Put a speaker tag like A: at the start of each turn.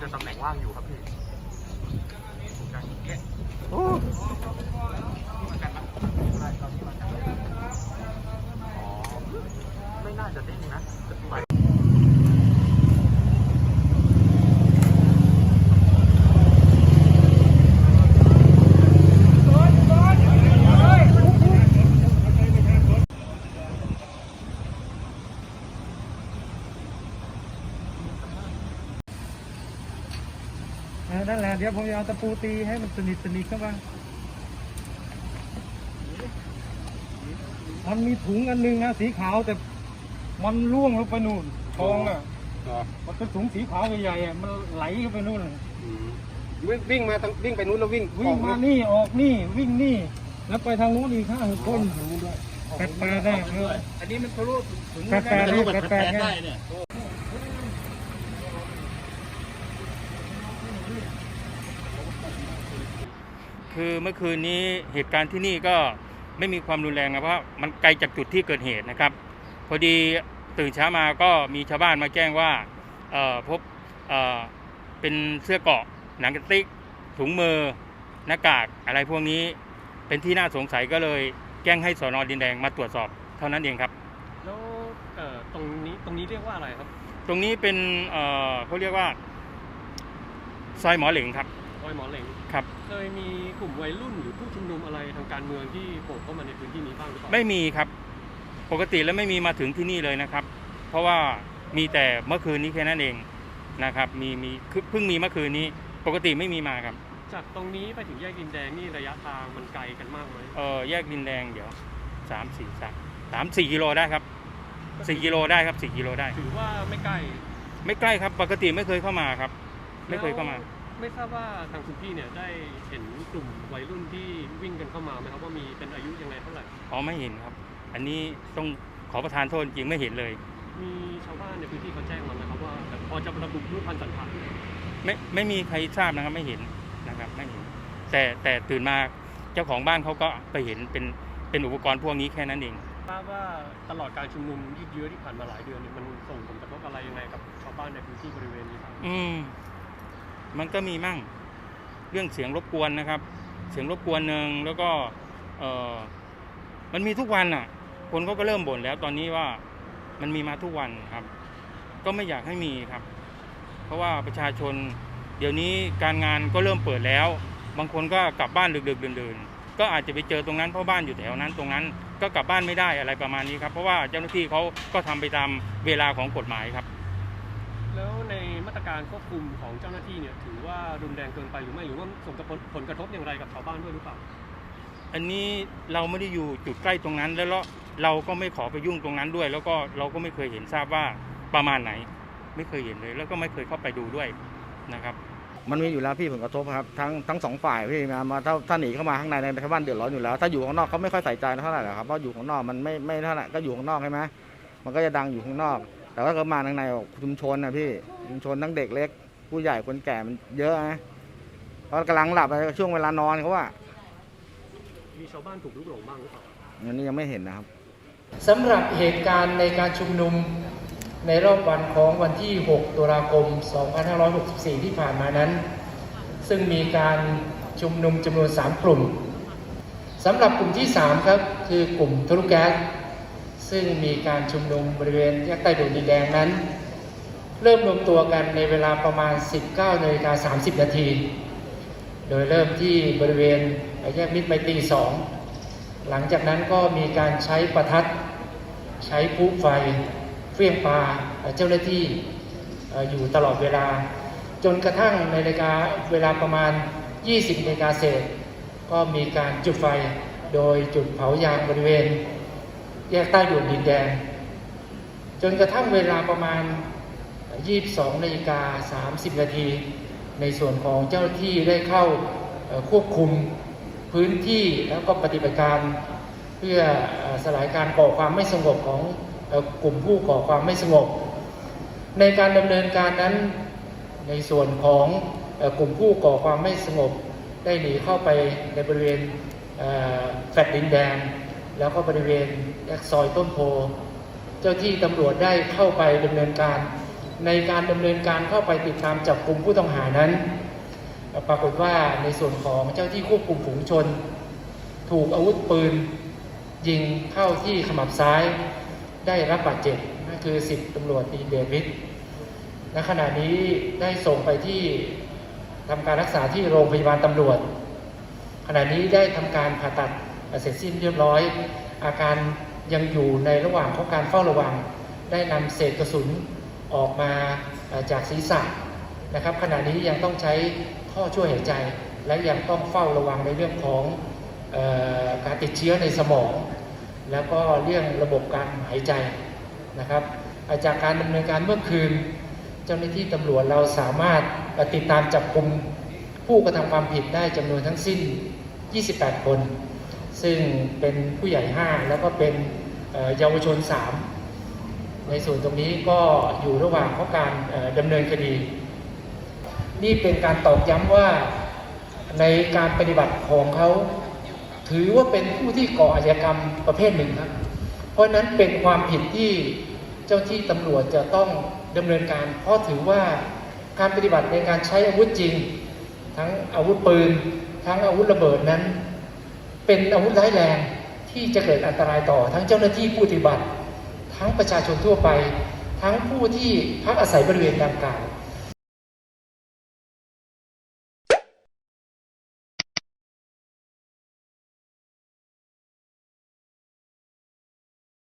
A: จะตำแหน่งว่างอยู่ครับพี่การแกะ
B: โอ้
A: ที่มากันปะใช่ตอนที่มากันอ๋อ ไม่น่าจะเด้งนะจะไป
B: เออนั่นแหละเดี๋ยวผมจะเอาตะปูตีให้มันสนิทสนิทเข้ามามันมีถุงอันหนึงนะสีขาวแต่มันร่วงลงไปนู่นทองอะมันเป็นถุงสีขาวใหญ่ๆอะมันไหลเข้าไปนู่น
C: วิ่งวิ่งมาทางวิ่งไปนู้นแล้ววิ่ง
B: วิ่งมานี่ออกนี่วิ่งนี่ แล้วไปทางนู้นอีกห้าหกคนแปดแปดได้เออ
C: อันนี้มันทะลุถึง
B: แปดแปดนี่แปดแปด
D: คือเมื่อคืนนี้เหตุการณ์ที่นี่ก็ไม่มีความรุนแรงนะเพราะมันไกลจากจุดที่เกิดเหตุนะครับ พอดีตื่นเช้ามาก็มีชาวบ้านมาแจ้งว่าเอ่อพบเอ่อเป็นเสื้อเกราะหนังกระติกถุงมือหน้ากากอะไรพวกนี้เป็นที่น่าสงสัยก็เลยแจ้งให้สอนอดินแดงมาตรวจสอบเท่านั้นเองครับ
E: แล้วเอ่อตรงนี้ตรงนี้เรียกว่าอะไรครับ
D: ตรงนี้เป็นเอ่อเขาเรียกว่าซอยหมอเหลงครับ
E: ร อยหมอเหลง
D: ครับ
E: เคยมีกลุ่มวัยรุ่นหรือผู้ชุมนุมอะไรทางการเมืองที่โผล่เข้ามาในพื้นที่นี้บ้างหรือเปล่า
D: ไม่มีครับ ปกติแล้วไม่มีมาถึงที่นี่เลยนะครับ เพราะว่ามีแต่เมื่อคืนนี้แค่นั้นเองนะครับ มีมีคือเพิ่งมีเมื่อคืนนี้ ปกติไม่มีมาครับ
E: จากตรงนี้ไปถึงแยกดินแดงนี่ระยะทางมันไกลกันมากไหม
D: เออแยกดินแดงเดี๋ยวสามสี่สามสามสี่กิโลได้ครับสี่กิโลได้ครับสี่กิโลได้
E: ถือว่าไม่ใกล้
D: ไม่ใกล้ครับ ปกติไม่เคยเข้ามาครับ ไม่เคยเข้ามา
E: แล้ว ไม่ทราบว่าทางคุณพี่เนี่ยได้เห็นกลุ่มวัยรุ่นที่วิ่งกันเข้ามาไหมครับว่ามีเป็นอายุยังไงเท่าไหร่
D: อ๋อไม่เห็นครับ อันนี้ต้องขอประทานโทษจริงไม่เห็นเลย
E: มีชาวบ้านในพื้นที่เขาแจ้งมาไหมครับว่าแบบพอจะระบุรูปพันธุ์สันฐาน
D: ไม่ไม่มีใครทราบนะครับไม่เห็นนะครับไม่เห็น แต่แต่ตื่นมาเจ้าของบ้านเขาก็ไปเห็นเป็นเป็นอุปกรณ์พวกนี้แค่นั้นเอง
E: ทราบว่าตลอดการชุมนุมยืดเยื้อที่ผ่านมาหลายเดือนเนี่ยมันส่งผลกระทบอะไรยังไงกับชาวบ้านในพื้นที่บริเวณนี้ครับ
D: อืม มันก็มีมั่งเรื่องเสียงรบกวนนะครับ เสียงรบกวนหนึ่งแล้วก็เออมันมีทุกวันอะ คนเขาก็เริ่มบ่นแล้วตอนนี้ว่ามันมีมาทุกวันครับ ก็ไม่อยากให้มีครับ เพราะว่าประชาชนเดี๋ยวนี้การงานก็เริ่มเปิดแล้ว บางคนก็กลับบ้านดึกๆเดินๆ ก็อาจจะไปเจอตรงนั้นเพราะบ้านอยู่แถวนั้นตรงนั้น ก็กลับบ้านไม่ได้อะไรประมาณนี้ครับ เพราะว่าเจ้าหน้าที่เขาก็ทำไปตามเวลาของกฎหมายครับ
E: แล้วในมาตร การควบคุมของเจ้าหน้าที่เนี่ยถือว่ารุนแรงเกินไปหรือไม่หรือว่าส่งผลผลกระทบอย่างไรกับชาวบ้านด้วยหรือเปล่า
D: อันนี้เราไม่ได้อยู่จุดใกล้ตรงนั้น แล้วเราเราก็ไม่ขอไปยุ่งตรงนั้นด้วย แล้วก็เราก็ไม่เคยเห็นทราบว่าประมาณไหน ไม่เคยเห็นเลย แล้วก็ไม่เคยเข้าไปดูด้วยนะครับ
C: มันมีอยู่แล้วพี่ผลกระทบครับทั้งทั้งสองฝ่ายพี่มามาถ้าถ้าหนีเข้ามาข้างในในชาวบ้านเดือดร้อนอยู่แล้ว ถ้าอยู่ข้างนอกเขาไม่ค่อยใส่ใจเท่าไหร่หรอกครับเพราะอยู่ข้างนอกมันไม่ไม่เท่าไหร่ก็อยู่ข้างนอกใช่ไหมมันก็จะดังอยู่ข้างนอก แต่ว่าเขามาข้างในชุมชนนะพี่ชุมชนทั้งเด็กเล็ก ผู้ใหญ่คนแก่มันเยอะนะเพราะกำลังหลับในช่วงเวลานอนเขาว่า
E: มีชาวบ้านถูกลุกหลงบ้างหรือเปล่า
C: อันนี้ยังไม่เห็นนะครับ
F: สำหรับเหตุการณ์ในการชุมนุมในรอบวันของวันที่ 6 ตุลาคม 2564 ที่ผ่านมานั้น ซึ่งมีการชุมนุมจำนวน 3 กลุ่มสำหรับกลุ่มที่ 3 ครับ คือกลุ่มทะลุแก๊ส ซึ่งมีการชุมนุมบริเวณแยกใต้ด่วนดินแดงนั้น เริ่มรวมตัวกันในเวลาประมาณ 19นาฬิกา30 นาที โดยเริ่มที่บริเวณแยกมิตรไมตรี2หลังจากนั้นก็มีการใช้ประทัด ใช้พลุไฟ เฟี้ยงปลาเจ้าหน้าที่เอ่ออยู่ตลอดเวลา จนกระทั่งในนาฬิกาเวลาประมาณ 20นาฬิกาเศษ ก็มีการจุดไฟโดยจุดเผายางบริเวณ แยกใต้ด่วนดินแดง จนกระทั่งเวลาประมาณ 22นาฬิกา30 นาที ในส่วนของเจ้าหน้าที่ได้เข้าควบคุมพื้นที่แล้วก็ปฏิบัติการเพื่อสลายการก่อความไม่สงบของกลุ่มผู้ก่อความไม่สงบ ในการดำเนินการนั้นในส่วนของกลุ่มผู้ก่อความไม่สงบ ได้หนีเข้าไปในบริเวณแฟลตดินแดง แล้วก็บริเวณแยกซอยต้นโพ เจ้าที่ตำรวจได้เข้าไปดำเนินการ ในการดำเนินการเข้าไปติดตามจับกลุ่มผู้ต้องหานั้น ปรากฏว่าในส่วนของเจ้าที่ควบคุมฝูงชน ถูกอาวุธปืน ยิงเข้าที่ขมับซ้ายได้รับบาดเจ็บนั่นคือสิบตำรวจตีเดวิดณขณะนี้ได้ส่งไปที่ทำการรักษาที่โรงพยาบาลตำรวจ ขณะนี้ได้ทำการผ่าตัด เสร็จสิ้นเรียบร้อย อาการยังอยู่ในระหว่างของการเฝ้าระวัง ได้นำเศษกระสุนออกมาจากศีรษะนะครับ ขณะนี้ยังต้องใช้ท่อช่วยหายใจ และยังต้องเฝ้าระวังในเรื่องของออการติดเชื้อในสมอง แล้วก็เรื่องระบบการหายใจนะครับาจากการดำเนินการเมื่อคืน เจ้าหน้าที่ตำรวจเราสามารถติดตามจับกลุ่มผู้กระทำความผิดได้จำนวนทั้งสิ้น 28 คน ซึ่งเป็นผู้ใหญ่ 5 แล้วก็เป็นเยาวชน 3 ในส่วนตรงนี้ก็อยู่ระหว่างของการดำเนินคดี นี่เป็นการตอกย้ำว่าในการปฏิบัติของเขาถือว่าเป็นผู้ที่ก่ออาชญากรรมประเภทหนึ่งครับ เพราะนั้นเป็นความผิดที่เจ้าที่ตำรวจจะต้องดำเนินการ เพราะถือว่าการปฏิบัติในการใช้อาวุธจริง ทั้งอาวุธปืน ทั้งอาวุธระเบิดนั้น เป็นอาวุธร้ายแรงที่จะเกิดอันตรายต่อ ทั้งเจ้าหน้าที่ผู้ปฏิบัติ ทั้งประชาชนทั่วไป ทั้งผู้ที่พักอาศัยบริเวณดังกล่าว